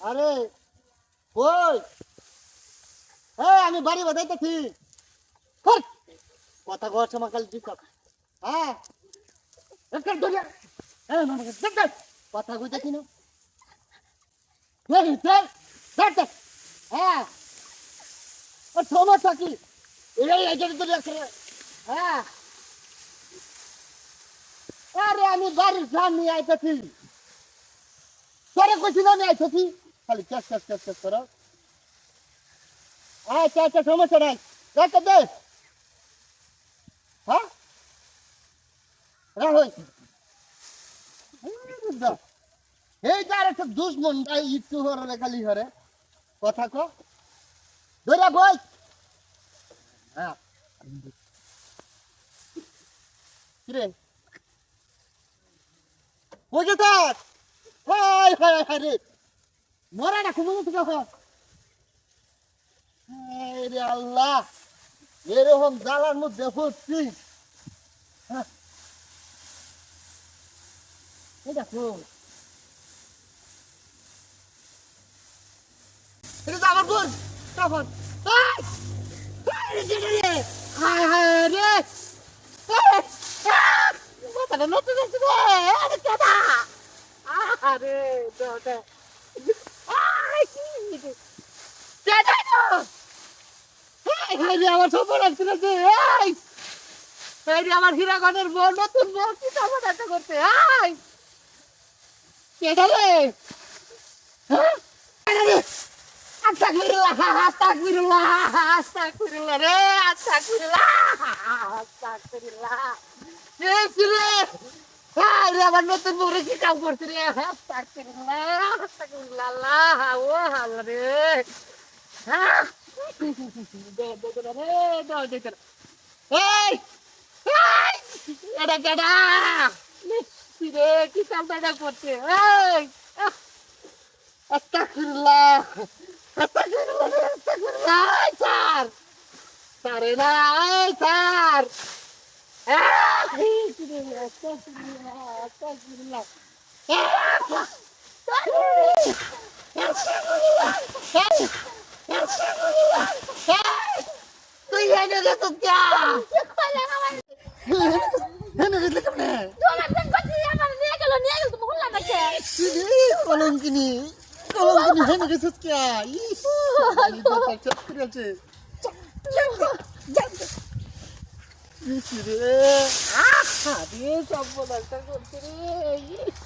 আরে, কই? আমি বাড়ি বাজাইতেছি! কথা কওয়ার সময় খালি ঠিক হ্যাঁ? কথা কইতেছি না? এই দেখ দেখ দেখ। হ্যাঁ? কি? হ্যাঁ? আরে আমি বাড়ির সামনে আইতেছি। তোরে কইছি না আমি আইতেছি? খালি চাষ চাষ চাষ চাষ করো। আচ্ছা আচ্ছা সমস্যা নাই। রাখতে দে হ্যাঁ? রাখ এই যার একটা দুশ্মন তাই একটু হরে খালি হরে। কথা কো। ধরে বই হ্যাঁ। কিরে? ওকে তার হাই হাই হাই রে। মরা না ঘুমো তো কখন রে আল্লাহ, এরকম জ্বালার মধ্যে পড়ছি হ্যাঁ। এই দেখো। এটা তো আমার বোন। তখন। হায় হায় রে মাথাটা নতুন রে আরে কেডা আরে কি কেডা তো হায় হায় রে আমার সব বড় ছিল যে, এই! এই রে আমার হীরাগণের বউ, নতুন বউ, কি সমাধানটা করতে হাই কেডা রে? আস্তাগফিরুল্লাহ আস্তাগফিরুল্লাহ আস্তাগফিরুল্লাহ রে আস্তাগফিরুল্লাহ আস্তাগফিরুল্লাহ এ ছিলে! হাই রে আমার নতুন বউরে কি কাম রে? হ্যাঁ দে রে। কি কামটা করছে? স্যার। স্যার না স্যার। তুই এনে গেছিস কে এনে গেছিস কেমনে কলঙ্কিনি কলঙ্কিনি এনে গেছিস কে ইস এই ব্যাপার সব করে আছে ইস রে আহ রে সব বলাটা করছে রে ইস